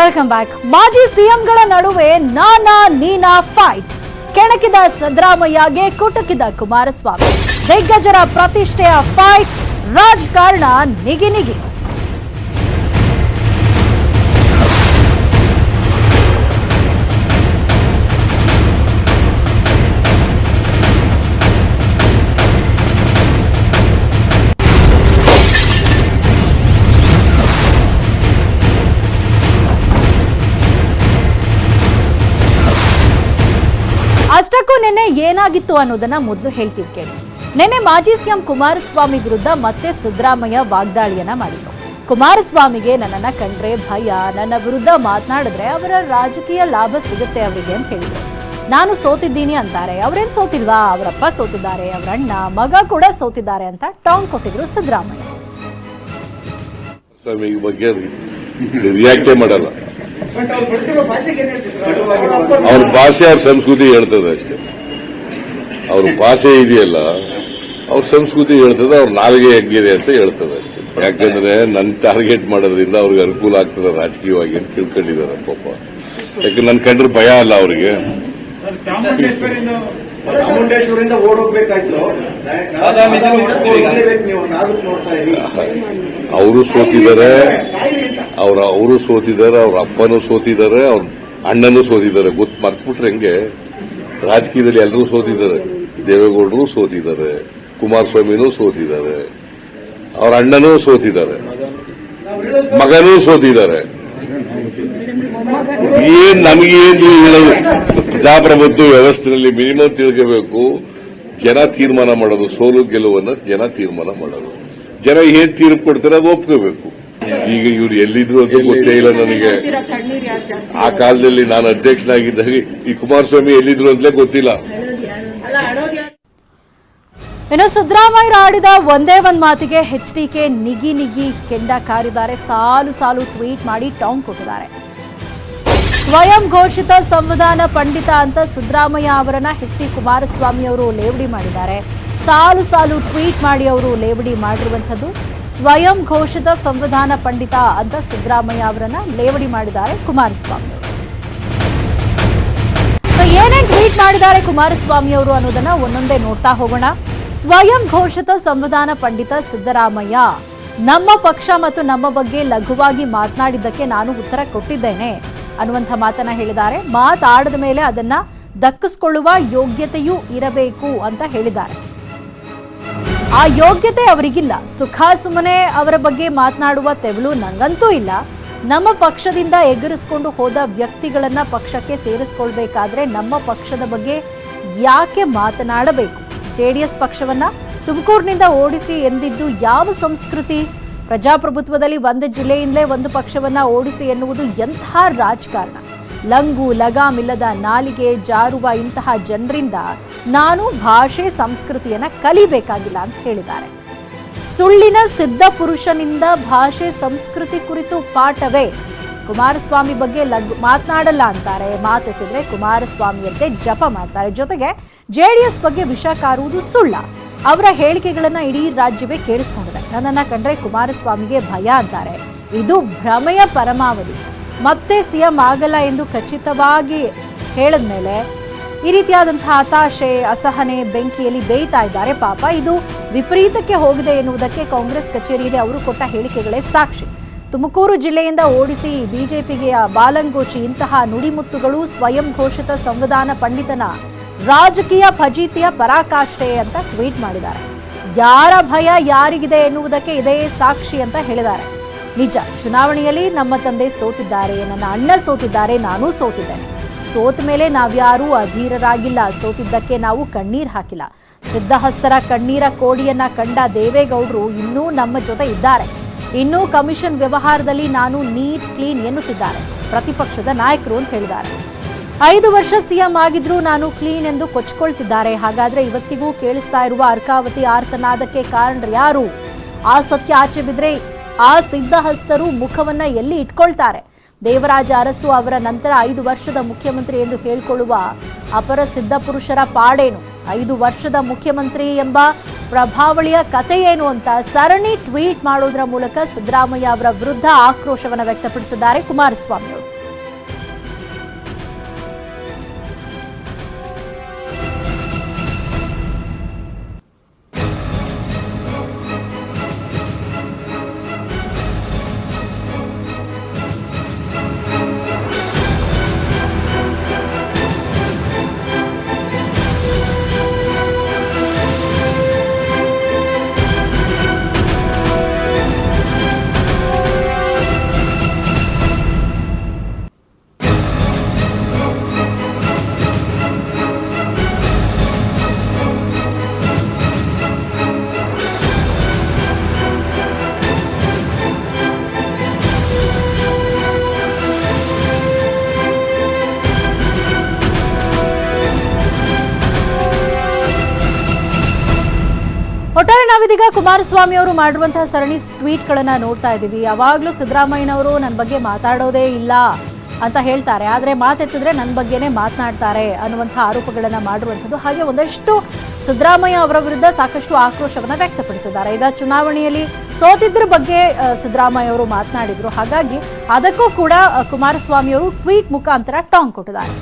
Welcome back ಮಾಜಿ ಸಿಎಂಗಳ ನಡುವೆ ನಾನಾ ನೀನಾ ಫೈಟ್ ಕೆಣಕಿದ ಸಿದ್ದರಾಮಯ್ಯಗೆ ಕುಟುಕಿದ ಕುಮಾರಸ್ವಾಮಿ. ದಿಗ್ಗಜರ ಪ್ರತಿಷ್ಠೆಯ ಫೈಟ್ ರಾಜಕಾರಣ ನಿಗಿ ನಿಗಿ. ಅಷ್ಟಕ್ಕೂ ನಿನ್ನೆ ಏನಾಗಿತ್ತು ಅನ್ನೋದನ್ನ ಮೊದಲು ಹೇಳ್ತೀವಿ ಕೇಳಿ. ನಿನ್ನೆ ಮಾಜಿ ಸಿಎಂ ಕುಮಾರಸ್ವಾಮಿ ವಿರುದ್ಧ ಮತ್ತೆ ಸಿದ್ದರಾಮಯ್ಯ ವಾಗ್ದಾಳಿಯನ್ನ ಮಾಡಿದ್ರು. ಕುಮಾರಸ್ವಾಮಿಗೆ ನನ್ನನ್ನ ಕಂಡ್ರೆ ಭಯ, ನನ್ನ ವಿರುದ್ಧ ಮಾತನಾಡಿದ್ರೆ ಅವರ ರಾಜಕೀಯ ಲಾಭ ಸಿಗುತ್ತೆ ಅವರಿಗೆ ಅಂತ ಹೇಳಿದ್ರು. ನಾನು ಸೋತಿದ್ದೀನಿ ಅಂತಾರೆ, ಅವ್ರೇನ್ ಸೋತಿಲ್ವಾ? ಅವರಪ್ಪ ಸೋತಿದ್ದಾರೆ, ಅವರಣ್ಣ, ಮಗ ಕೂಡ ಸೋತಿದ್ದಾರೆ ಅಂತ ಟಾಂಗ್ ಕೊಟ್ಟಿದ್ರು ಸಿದ್ದರಾಮಯ್ಯ. ಅವ್ರ ಭಾಷೆ ಅವ್ರ ಸಂಸ್ಕೃತಿ ಹೇಳ್ತದೆ ಅಷ್ಟೇ. ಅವ್ರ ಭಾಷೆ ಇದೆಯಲ್ಲ ಅವ್ರ ಸಂಸ್ಕೃತಿ ಹೇಳ್ತದೆ ಅವ್ರ ನಾಲಿಗೆ ಹೆಂಗಿದೆ ಅಂತ ಹೇಳ್ತದೆ ಅಷ್ಟೇ. ಯಾಕಂದ್ರೆ ನನ್ನ ಟಾರ್ಗೆಟ್ ಮಾಡೋದ್ರಿಂದ ಅವ್ರಿಗೆ ಅನುಕೂಲ ಆಗ್ತದೆ ರಾಜಕೀಯವಾಗಿ ಅಂತ ತಿಳ್ಕೊಂಡಿದ್ದಾರೆ ಪಾಪ. ಯಾಕೆ ನನ್ ಕಂಡ್ರೆ ಭಯ ಅಲ್ಲ ಅವ್ರಿಗೆ. ಚಾಮುಂಡೇಶ್ವರಿಂದ ಓಡೋಗ್ಬೇಕಾಯ್ತು. ಹೋಗ್ಲೇಬೇಕು ನೀವು ನಾಲ್ಕು ನೋಡ್ತಾ ಇರಿ. ಅವರು ಸೋತಿದ್ದಾರೆ. ಅವ್ರ ಅವರು ಸೋತಿದ್ದಾರೆ ಅವ್ರ ಅಪ್ಪನೂ ಸೋತಿದ್ದಾರೆ ಅವ್ರ ಅಣ್ಣನೂ ಸೋತಿದ್ದಾರೆ. ಗೊತ್ತು ಮರ್ತ್ಬಿಟ್ರೆ ಹೆಂಗೆ? ರಾಜಕೀಯದಲ್ಲಿ ಎಲ್ಲರೂ ಸೋತಿದ್ದಾರೆ. ದೇವೇಗೌಡರು ಸೋತಿದ್ದಾರೆ. ಕುಮಾರಸ್ವಾಮಿನೂ ಸೋತಿದ್ದಾರೆ. ಅವ್ರ ಅಣ್ಣನೂ ಸೋತಿದ್ದಾರೆ. ಮಗನೂ ಸೋತಿದ್ದಾರೆ. ಏನ್ ನಮಗೆ ಏನ್ ಹೇಳೋದು? ಪ್ರಜಾಪ್ರಭುತ್ವ ವ್ಯವಸ್ಥೆಯಲ್ಲಿ ಮಿನಿಮಮ್ ತಿಳ್ಕೋಬೇಕು. ಜನ ತೀರ್ಮಾನ ಮಾಡೋದು, ಸೋಲು ಗೆಲುವನ್ನು ಜನ ತೀರ್ಮಾನ ಮಾಡೋದು. ಜನ ಏನ್ ತೀರ್ಪು ಕೊಡ್ತಾರೆ ಅದು ಒಪ್ಕೋಬೇಕು. ಈಗ ಇವ್ರು ಎಲ್ಲಿದ್ರು ಅಂತ ಗೊತ್ತೇ ಇಲ್ಲ ನನಗೆ. ಆ ಕಾಲದಲ್ಲಿ ನಾನು ಅಧ್ಯಕ್ಷನಾಗಿದ್ದಾಗ ಈ ಕುಮಾರಸ್ವಾಮಿ ಎಲ್ಲಿದ್ರು ಅಂತಲೇ ಗೊತ್ತಿಲ್ಲ. ಇನ್ನು ಸಿದ್ದರಾಮಯ್ಯ ಆಡಿದ ಒಂದೇ ಒಂದ್ ಮಾತಿಗೆ ಎಚ್ ಡಿಕೆ ನಿಗಿ ನಿಗಿ ಕೆಂಡ ಕಾರಿದ್ದಾರೆ. ಸಾಲು ಸಾಲು ಟ್ವೀಟ್ ಮಾಡಿ ಟಾಂಗ್ ಕೊಟ್ಟಿದ್ದಾರೆ. ಸ್ವಯಂ ಘೋಷಿತ ಸಂವಿಧಾನ ಪಂಡಿತ ಅಂತ ಸಿದ್ದರಾಮಯ್ಯ ಅವರನ್ನ ಎಚ್ ಡಿ ಕುಮಾರಸ್ವಾಮಿ ಅವರು ಲೇವಡಿ ಮಾಡಿದ್ದಾರೆ. ಸಾಲು ಸಾಲು ಟ್ವೀಟ್ ಮಾಡಿ ಅವರು ಲೇವಡಿ ಮಾಡಿರುವಂಥದ್ದು. ಸ್ವಯಂ ಘೋಷಿತ ಸಂವಿಧಾನ ಪಂಡಿತ ಅಂತ ಸಿದ್ದರಾಮಯ್ಯ ಅವರನ್ನ ಲೇವಡಿ ಮಾಡಿದ್ದಾರೆ ಕುಮಾರಸ್ವಾಮಿ ಏನೇನ್ ಟ್ವೀಟ್ ಮಾಡಿದ್ದಾರೆ ಕುಮಾರಸ್ವಾಮಿ ಅವರು ಅನ್ನೋದನ್ನ ಒಂದೊಂದೇ ನೋಡ್ತಾ ಹೋಗೋಣ. ಸ್ವಯಂ ಘೋಷಿತ ಸಂವಿಧಾನ ಪಂಡಿತ ಸಿದ್ದರಾಮಯ್ಯ, ನಮ್ಮ ಪಕ್ಷ ಮತ್ತು ನಮ್ಮ ಬಗ್ಗೆ ಲಘುವಾಗಿ ಮಾತನಾಡಿದ್ದಕ್ಕೆ ನಾನು ಉತ್ತರ ಕೊಟ್ಟಿದ್ದೇನೆ. ಅನ್ನುವಂಥ ಮಾತನ್ನ ಹೇಳಿದ್ದಾರೆ. ಮಾತಾಡದ ಮೇಲೆ ಅದನ್ನ ದಕ್ಕಿಸ್ಕೊಳ್ಳುವ ಯೋಗ್ಯತೆಯೂ ಇರಬೇಕು ಅಂತ ಹೇಳಿದ್ದಾರೆ. ಆ ಯೋಗ್ಯತೆ ಅವರಿಗಿಲ್ಲ. ಸುಖ ಸುಮ್ಮನೆ ಅವರ ಬಗ್ಗೆ ಮಾತನಾಡುವ ತೆವಳು ನಂಗಂತೂ ಇಲ್ಲ. ನಮ್ಮ ಪಕ್ಷದಿಂದ ಎಗರಿಸ್ಕೊಂಡು ಹೋದ ವ್ಯಕ್ತಿಗಳನ್ನ ಪಕ್ಷಕ್ಕೆ ಸೇರಿಸ್ಕೊಳ್ಬೇಕಾದ್ರೆ ನಮ್ಮ ಪಕ್ಷದ ಬಗ್ಗೆ ಯಾಕೆ ಮಾತನಾಡಬೇಕು? ಜೆಡಿಎಸ್ ಪಕ್ಷವನ್ನ ತುಮಕೂರಿನಿಂದ ಓಡಿಸಿ ಎಂದಿದ್ದು ಯಾವ ಸಂಸ್ಕೃತಿ? ಪ್ರಜಾಪ್ರಭುತ್ವದಲ್ಲಿ ಒಂದು ಜಿಲ್ಲೆಯಿಂದಲೇ ಒಂದು ಪಕ್ಷವನ್ನ ಓಡಿಸಿ ಎನ್ನುವುದು ಎಂತಹ ರಾಜಕಾರಣ? ಲಂಗು ಲಗಾಮಿಲ್ಲದ ನಾಲಿಗೆ, ಜಾರುವ ಇಂತಹ ಜನರಿಂದ ನಾನು ಭಾಷೆ ಸಂಸ್ಕೃತಿಯನ್ನ ಕಲಿಬೇಕಾಗಿಲ್ಲ ಅಂತ ಹೇಳಿದ್ದಾರೆ. ಸುಳ್ಳಿನ ಸಿದ್ಧ ಪುರುಷನಿಂದ ಭಾಷೆ ಸಂಸ್ಕೃತಿ ಕುರಿತು ಪಾಠವೇ? ಕುಮಾರಸ್ವಾಮಿ ಬಗ್ಗೆ ಲಗ್ ಮಾತನಾಡಲ್ಲ ಅಂತಾರೆ. ಮಾತೆತ್ತಿದ್ರೆ ಕುಮಾರಸ್ವಾಮಿಯಂತೆ ಜಪ ಮಾಡ್ತಾರೆ. ಜೊತೆಗೆ ಜೆಡಿಎಸ್ ಬಗ್ಗೆ ವಿಷ ಕಾರುವುದು ಸುಳ್ಳ. ಅವರ ಹೇಳಿಕೆಗಳನ್ನ ಇಡೀ ರಾಜ್ಯವೇ ಕೇಳಿಸ್ಕೊಂಡಿದೆ. ನನ್ನನ್ನ ಕಂಡ್ರೆ ಕುಮಾರಸ್ವಾಮಿಗೆ ಭಯ ಅಂತಾರೆ. ಇದು ಭ್ರಮೆಯ ಪರಮಾವಧಿ. ಮತ್ತೆ ಸಿಎಂ ಆಗಲ್ಲ ಎಂದು ಖಚಿತವಾಗಿ ಹೇಳಿದ್ಮೇಲೆ ಈ ರೀತಿಯಾದಂತಹ ಹತಾಶೆ, ಅಸಹನೆ ಬೆಂಕಿಯಲ್ಲಿ ಬೇಯ್ತಾ ಇದ್ದಾರೆ ಪಾಪ. ಇದು ವಿಪರೀತಕ್ಕೆ ಹೋಗಿದೆ ಎನ್ನುವುದಕ್ಕೆ ಕಾಂಗ್ರೆಸ್ ಕಚೇರಿಯಲ್ಲಿ ಅವರು ಕೊಟ್ಟ ಹೇಳಿಕೆಗಳೇ ಸಾಕ್ಷಿ. ತುಮಕೂರು ಜಿಲ್ಲೆಯಿಂದ ಓಡಿಸಿ ಬಿಜೆಪಿಗೆ ಬಾಲಂಗೋಚಿ, ಇಂತಹ ನುಡಿಮುತ್ತುಗಳು ಸ್ವಯಂ ಘೋಷಿತ ಸಂವಿಧಾನ ಪಂಡಿತನ ರಾಜಕೀಯ ಫಜೀತಿಯ ಪರಾಕಾಷ್ಠೆ ಅಂತ ಟ್ವೀಟ್ ಮಾಡಿದ್ದಾರೆ. ಯಾರ ಭಯ ಯಾರಿಗಿದೆ ಎನ್ನುವುದಕ್ಕೆ ಇದೇ ಸಾಕ್ಷಿ ಅಂತ ಹೇಳಿದ್ದಾರೆ. ನಿಜ, ಚುನಾವಣೆಯಲ್ಲಿ ನಮ್ಮ ತಂದೆ ಸೋತಿದ್ದಾರೆ, ನನ್ನ ಅಣ್ಣ ಸೋತಿದ್ದಾರೆ, ನಾನು ಸೋತಿದ್ದೇನೆ. ಸೋತ ಮೇಲೆ ನಾವ್ಯಾರೂ ಅಧೀರರಾಗಿಲ್ಲ, ಸೋತಿದ್ದಕ್ಕೆ ನಾವು ಕಣ್ಣೀರು ಹಾಕಿಲ್ಲ. ಸಿದ್ಧಹಸ್ತರ ಕಣ್ಣೀರ ಕೋಡಿಯನ್ನ ಕಂಡ ದೇವೇಗೌಡರು ಇನ್ನೂ ನಮ್ಮ ಜೊತೆ ಇದ್ದಾರೆ. ಇನ್ನೂ ಕಮಿಷನ್ ವ್ಯವಹಾರದಲ್ಲಿ ನಾನು ನೀಟ್, ಕ್ಲೀನ್ ಎನ್ನುತ್ತಿದ್ದಾರೆ, ಪ್ರತಿಪಕ್ಷದ ನಾಯಕರು ಅಂತ ಹೇಳಿದ್ದಾರೆ. ಐದು ವರ್ಷ ಸಿಎಂ ಆಗಿದ್ರು ನಾನು ಕ್ಲೀನ್ ಎಂದು ಕೊಚ್ಕೊಳ್ತಿದ್ದಾರೆ. ಹಾಗಾದ್ರೆ ಇವತ್ತಿಗೂ ಕೇಳಿಸ್ತಾ ಇರುವ ಅರ್ಕಾವತಿ ಆರ್ತನಾದಕ್ಕೆ ಕಾರಣ ಯಾರು? ಆ ಸತ್ಯ ಆಚೆ ಬಿದ್ರೆ ಆ ಸಿದ್ಧಹಸ್ತರು ಮುಖವನ್ನ ಎಲ್ಲಿ ಇಟ್ಕೊಳ್ತಾರೆ? ದೇವರಾಜ ಅರಸು ಅವರ ನಂತರ ಐದು ವರ್ಷದ ಮುಖ್ಯಮಂತ್ರಿ ಎಂದು ಹೇಳಿಕೊಳ್ಳುವ ಅಪರ ಸಿದ್ಧ ಪುರುಷರ ಪಾಡೇನು? ಐದು ವರ್ಷದ ಮುಖ್ಯಮಂತ್ರಿ ಎಂಬ ಪ್ರಭಾವಳಿಯ ಕತೆ ಏನು ಅಂತ ಸರಣಿ ಟ್ವೀಟ್ ಮಾಡೋದ್ರ ಮೂಲಕ ಸಿದ್ದರಾಮಯ್ಯ ಅವರ ವಿರುದ್ಧ ಆಕ್ರೋಶವನ್ನು ವ್ಯಕ್ತಪಡಿಸಿದ್ದಾರೆ ಕುಮಾರಸ್ವಾಮಿ ಅವರು ನಾವಿದೀಗ ಕುಮಾರಸ್ವಾಮಿ ಅವರು ಮಾಡಿರುವಂತಹ ಸರಣಿ ಟ್ವೀಟ್ಗಳನ್ನ ನೋಡ್ತಾ ಇದ್ದೀವಿ. ಯಾವಾಗಲೂ ಸಿದ್ದರಾಮಯ್ಯನವರು ನನ್ನ ಬಗ್ಗೆ ಮಾತಾಡೋದೇ ಇಲ್ಲ ಅಂತ ಹೇಳ್ತಾರೆ. ಆದರೆ ಮಾತೆತ್ತಿದ್ರೆ ನನ್ನ ಬಗ್ಗೆನೇ ಮಾತನಾಡ್ತಾರೆ ಅನ್ನುವಂಥ ಆರೋಪಗಳನ್ನ ಮಾಡುವಂಥದ್ದು ಹಾಗೆ ಒಂದಷ್ಟು ಸಿದ್ದರಾಮಯ್ಯ ಅವರ ವಿರುದ್ಧ ಸಾಕಷ್ಟು ಆಕ್ರೋಶವನ್ನ ವ್ಯಕ್ತಪಡಿಸಿದ್ದಾರೆ. ಈಗ ಚುನಾವಣೆಯಲ್ಲಿ ಸೋತಿದ್ರ ಬಗ್ಗೆ ಸಿದ್ದರಾಮಯ್ಯ ಅವರು ಮಾತನಾಡಿದ್ರು. ಹಾಗಾಗಿ ಅದಕ್ಕೂ ಕೂಡ ಕುಮಾರಸ್ವಾಮಿ ಅವರು ಟ್ವೀಟ್ ಮುಖಾಂತರ ಟಾಂಗ್ ಕೊಟ್ಟಿದ್ದಾರೆ.